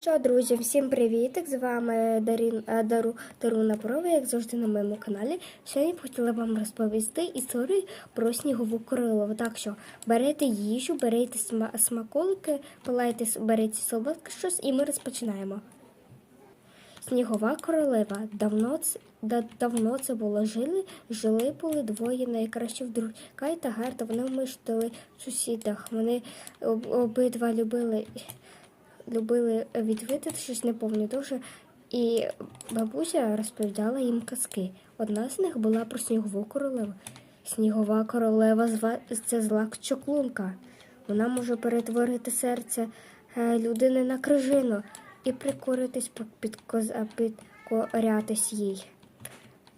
Що, друзі, всім привітик! З вами Дарін, е, Дару, Даруна Порова, як завжди на моєму каналі. Сьогодні б хотіла вам розповісти історію про снігову королеву. Так що берете їжу, берете смаколики, пилайте, берете солодке щось і ми розпочинаємо. Снігова королева. Давно да, давно це було жили. Жили були двоє найкращих друзів. Кай та Герта. Вони миштили в сусідах. Вони об- обидва любили любили відвідати щось не пам'ятаю дуже. І бабуся розповідала їм казки. Одна з них була про снігову королеву. Снігова королева зва- це зла чоклунка. Вона може перетворити серце е, людини на крижину і прикоритись підкоз- підкорятись їй.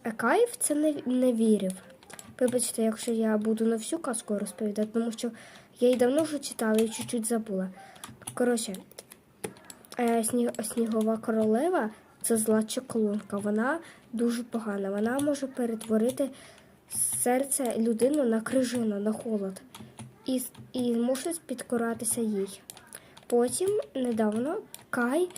А Кайф це не, не вірив. Вибачте, якщо я буду на всю казку розповідати, тому що я її давно вже читала і чуть-чуть забула. Коротше, е, снігова королева це зла чоклунка. Вона дуже погана. Вона може перетворити серце людину на крижину, на холод. І, і може підкоратися їй. Потім недавно Кай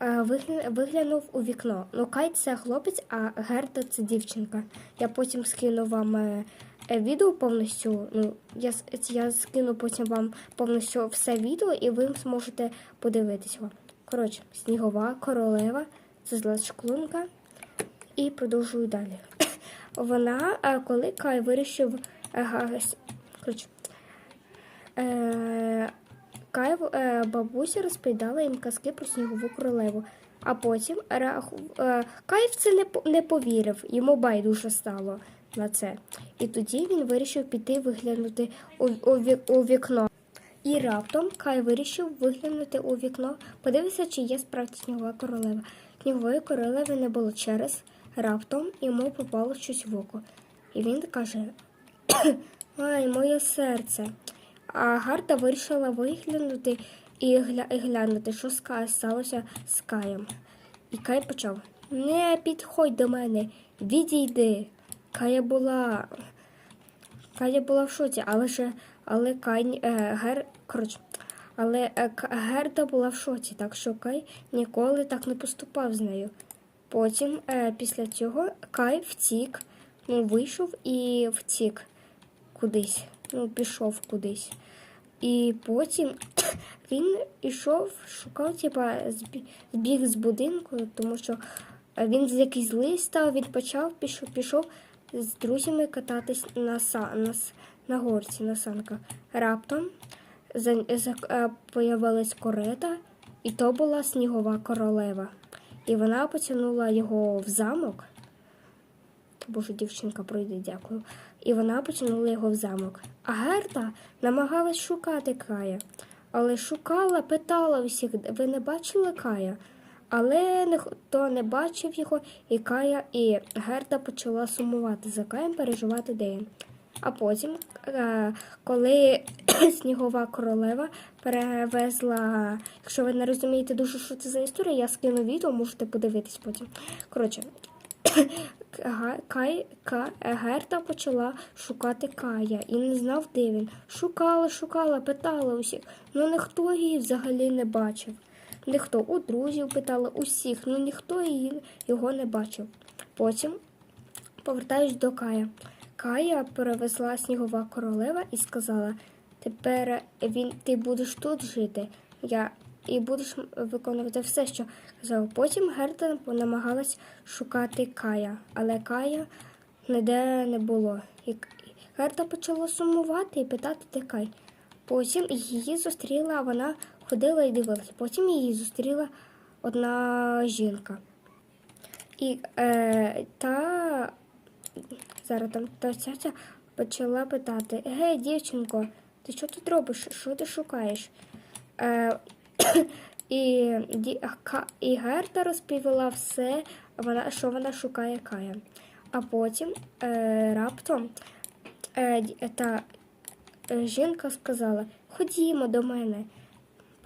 е, виглянув у вікно. Ну, Кай це хлопець, а Герта це дівчинка. Я потім скину вам е, е, відео повністю. Ну, я, я скину потім вам повністю все відео, і ви зможете подивитися. Коротше, снігова королева, це зла шклунка. І продовжую далі. Вона, е, коли Кай вирішив. е, Коротше, Е, Кай, бабуся розповідала їм казки про снігову королеву. А потім Кай в це не, повірив, йому байдуже стало на це. І тоді він вирішив піти виглянути у вікно. І раптом Кай вирішив виглянути у вікно, подивитися, чи є справді снігова королева. Снігової королеви не було через раптом йому попало щось в око. І він каже: Ай, моє серце. А Гарта вирішила виглянути і, гля... і глянути, що сталося з Каєм. І Кай почав: Не підходь до мене, відійди. Кая була. Кая була в шоці, але ж але Кай е, Гер, коротше, але е, Герда була в шоці, так що Кай ніколи так не поступав з нею. Потім, е, після цього, Кай втік, ну, вийшов і втік кудись, ну, пішов кудись. І потім він ішов, шукав, типа, збіг з будинку, тому що е, він з якийсь злий став, він почав, пішов, пішов з друзями кататись на, са, на, на горці, на санках. Раптом за, за, е, появилась корета, і то була снігова королева. І вона потягнула його в замок. Боже, дівчинка пройде, дякую. І вона потягнула його в замок. А Герта намагалась шукати Кая, але шукала, питала усіх, ви не бачили Кая? Але ніхто не бачив його, і Кая і Герта почала сумувати за Каєм, переживати де він. А потім, е, коли снігова королева перевезла, якщо ви не розумієте дуже, що це за історія, я скину відео, можете подивитись потім. Коротше, Га- Кай, Ка, Герта почала шукати Кая і не знав, де він. Шукала, шукала, питала усіх. Ну ніхто її взагалі не бачив. Ніхто у друзів питала усіх, ну ніхто її, його не бачив. Потім повертаюсь до Кая. Кая перевезла снігова королева і сказала: тепер він, ти будеш тут жити. Я і будеш виконувати все, що казав. Потім Герта намагалась шукати Кая, але Кая ніде не було. Герта почала сумувати і питати, де Кай. Потім її зустріла, вона ходила і дивилася. Потім її зустріла одна жінка. І е, та зараз там та цяця почала питати: Гей, дівчинко, ти що тут робиш? Що ти шукаєш? Е, і, і Герта розповіла все, вона, що вона шукає Кая. А потім е, раптом е, та е, жінка сказала: Ходімо до мене,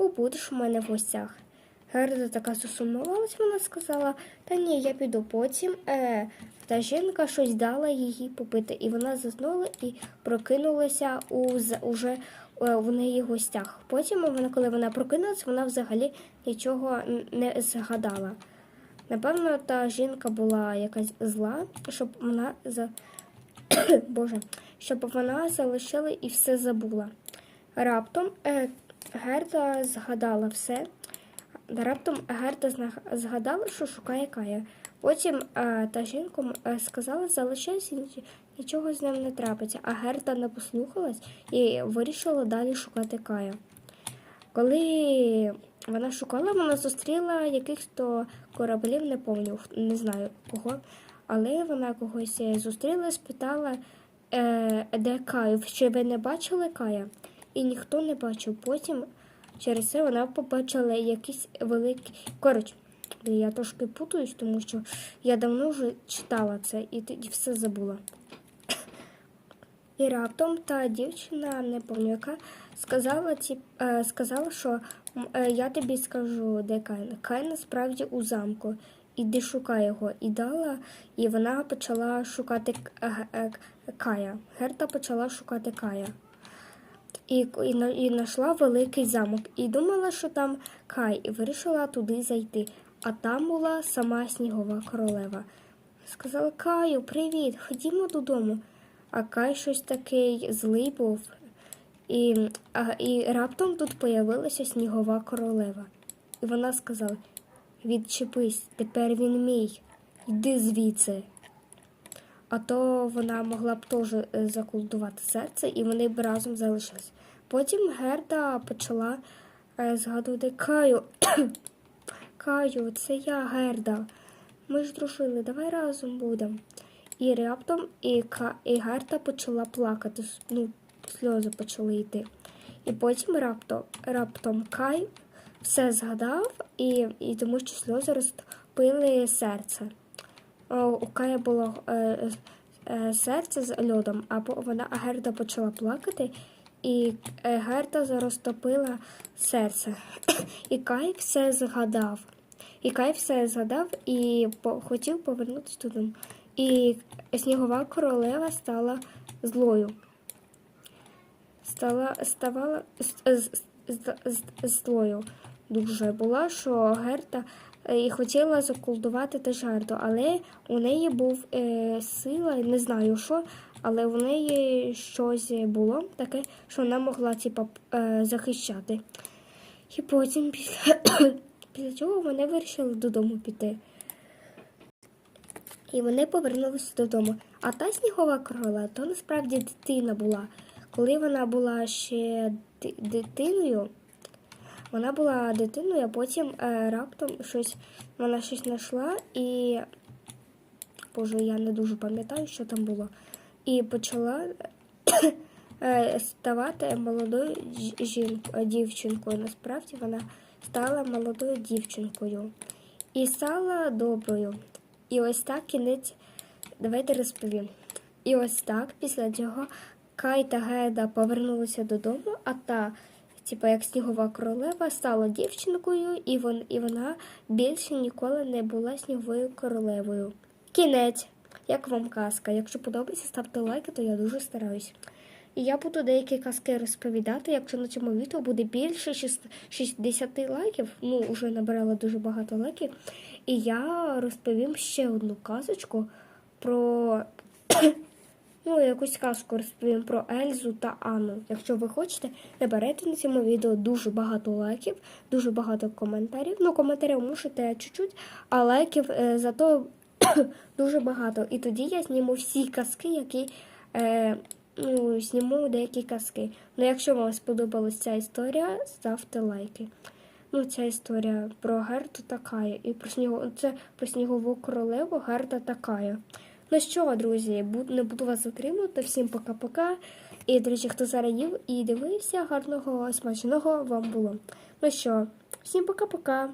побудеш у мене в гостях. Герда така засумувалась, вона сказала, та ні, я піду потім. Е, та жінка щось дала їй попити, і вона заснула і прокинулася у, уже е, в неї гостях. Потім вона, коли вона прокинулась, вона взагалі нічого не згадала. Напевно, та жінка була якась зла, щоб вона за Боже, щоб вона залишила і все забула. Раптом е, Герда згадала все. Раптом Герда згадала, що шукає Кая. Потім е, та жінка е, сказала, залишайся, нічого з ним не трапиться. А Герда не послухалась і вирішила далі шукати Кая. Коли вона шукала, вона зустріла якихось кораблів, не пам'ятаю, не знаю кого, але вона когось е, зустріла, спитала, е, де Каю, чи ви не бачили Кая? І ніхто не бачив. Потім через це вона побачила якісь великі. Коротше, я трошки путаюсь, тому що я давно вже читала це і тоді все забула. І раптом та дівчина, не сказала, ці, е, сказала, що е, я тобі скажу, де Кай. Кай насправді у замку. Іди шукай його. І дала, і вона почала шукати е, е, Кая. Герта почала шукати Кая. І, і, знайшла великий замок. І думала, що там Кай, і вирішила туди зайти. А там була сама снігова королева. Сказала Каю, привіт, ходімо додому. А Кай щось такий злий був. І, а, і раптом тут появилася снігова королева. І вона сказала: Відчепись, тепер він мій, йди звідси. А то вона могла б теж е, заколдувати серце, і вони б разом залишились. Потім Герда почала е, згадувати Каю. Каю, це я, Герда. Ми ж дружили, давай разом будемо. І раптом і, Ка, і Герда почала плакати, ну, сльози почали йти. І потім раптом, раптом Кай все згадав, і, і тому що сльози розтопили серце. О, у Кая було е, е, серце з льодом, а вона Герда почала плакати, і е, Герда розтопила серце. І Кай все згадав. І Кай все згадав і хотів повернутися додому. І снігова королева стала злою. Стала, ставала з- з- з- з- злою дуже була, що Герта е, і хотіла заколдувати теж Герту, але у неї був е, сила, не знаю що, але у неї щось було таке, що вона могла типа, е, захищати. І потім після, після цього вони вирішили додому піти. І вони повернулися додому. А та снігова королева, то насправді дитина була. Коли вона була ще дитиною, вона була дитиною, а потім е, раптом щось вона щось знайшла і. Боже, я не дуже пам'ятаю, що там було. І почала е, ставати молодою жінкою, дівчинкою. Насправді вона стала молодою дівчинкою і стала доброю. І ось так кінець. Давайте розповім. І ось так, після цього Кай та Геда повернулися додому, а та, типу, як снігова королева, стала дівчинкою, і, вон, і вона більше ніколи не була сніговою королевою. Кінець. Як вам казка? Якщо подобається, ставте лайки, то я дуже стараюсь. І я буду деякі казки розповідати, якщо на цьому відео буде більше 60 лайків, ну, вже набирала дуже багато лайків. І я розповім ще одну казочку про ну, якусь казку розповім про Ельзу та Анну. Якщо ви хочете, наберете на цьому відео дуже багато лайків, дуже багато коментарів. Ну, коментарів можете чуть-чуть, а лайків е, зато дуже багато. І тоді я зніму всі казки, які е, ну, зніму деякі казки. Ну, якщо вам сподобалась ця історія, ставте лайки. Ну, ця історія про Герту та Кая. І про снігу... це про снігову королеву Герта та Кая. Ну що, друзі, не буду вас затримувати. Всім пока-пока. І, до речі, хто зараз їв і дивився, гарного смачного вам було. Ну що, всім пока-пока.